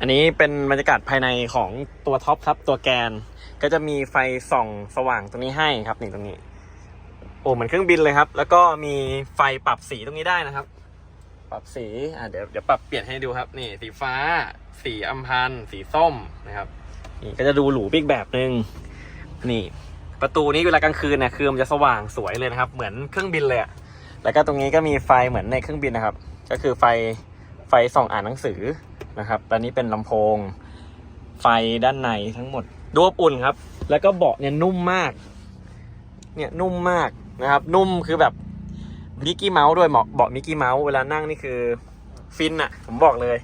อันนี้เป็นบรรยากาศภายในของตัวท็อปครับ ตัวแกน ก็จะมีไฟส่องสว่างตรงนี้ให้ครับนี่ตรงนี้ โอ้เหมือนเครื่องบินเลยครับ แล้วก็มีไฟปรับสีตรงนี้ได้นะครับ ปรับสีอ่าเดี๋ยวเดี๋ยวปรับเปลี่ยนให้ดูครับ นี่ สีฟ้า สีอัมพันสีส้มนะครับ นี่ก็จะดูหรูปีกแบบหนึ่งนี่ ประตูนี้เวลากลางคืนเนี่ยคือมันจะสว่างสวยเลยนะครับ เหมือนเครื่องบินเลยแล้วก็ตรงนี้ก็มีไฟเหมือนในเครื่องบินนะครับ ก็คือไฟไฟส่องอ่านหนังสือ นะครับตอนนี้เป็นลำโพง ไฟด้านในทั้งหมดดูอบอุ่นครับ แล้วก็เบาะเนี่ยนุ่มมาก เนี่ยนุ่มมากนะครับ นุ่มคือแบบมิกกี้เมาส์ด้วยเหมาะเบาะมิกกี้เมาส์เวลานั่งนี่คือฟินอะผมบอกเลย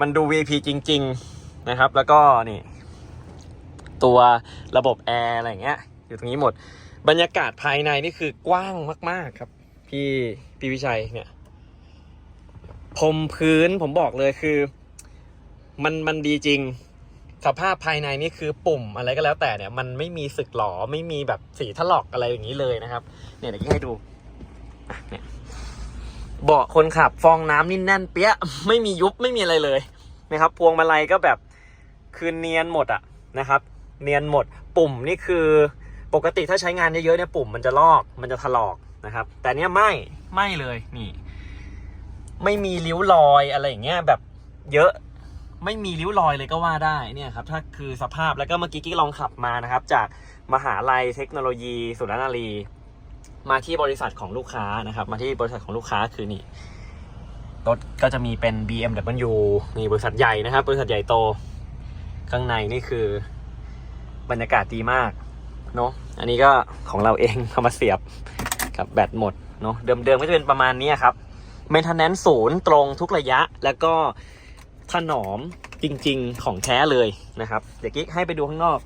มันดู VIP จริง ๆนะครับ แล้วก็นี่ตัวระบบแอร์อะไรเงี้ย อยู่ตรงนี้หมด บรรยากาศภายในนี่คือกว้างมาก ๆ ครับ พี่พี่วิชัยเนี่ย พรมพื้นผมบอกเลยคือ มันมันดีจริง สภาพภายในนี่คือปุ่มอะไรก็แล้วแต่เนี่ย มันไม่มีสึกหรอไม่มีแบบสีถลอกอะไรอย่างนี้เลยนะครับ เนี่ยเดี๋ยวให้ดูเนี่ยเบาะคนขับฟองน้ำนี่แน่นเปี้ยไม่มียุบไม่มีอะไรเลยนะครับ พวงมาลัยก็แบบคือเนียนหมดอะนะครับ เนียนหมด ปุ่มนี่คือปกติถ้าใช้งานเยอะๆเนี่ยปุ่มมันจะลอกมันจะถลอกนะครับ แต่เนี้ยไม่ไม่เลยนี่ ไม่มีริ้วรอยอะไรอย่างเงี้ยแบบเยอะไม่มีริ้วรอยเลยก็ว่าได้เนี่ยครับถ้าคือสภาพแล้วก็เมื่อกี้กิ๊กลองขับมานะครับ จากมหาลัยเทคโนโลยีสุรนารี มาที่บริษัทของลูกค้านะครับ มาที่บริษัทของลูกค้าคือนี่รถก็จะมีเป็น BMW นี่บริษัทใหญ่นะครับ บริษัทใหญ่โต ข้างในนี่คือบรรยากาศดีมากเนาะอันนี้ก็ของเราเองเอามาเสียบกับแบตหมดเนาะเดิมๆก็จะเป็นประมาณนี้ครับ เมนเทนแนนศูนย์ตรงทุกระยะ แล้วก็ถนอมจริงๆของแท้เลยนะครับ เดี๋ยวกิ๊กให้ไปดูข้างนอก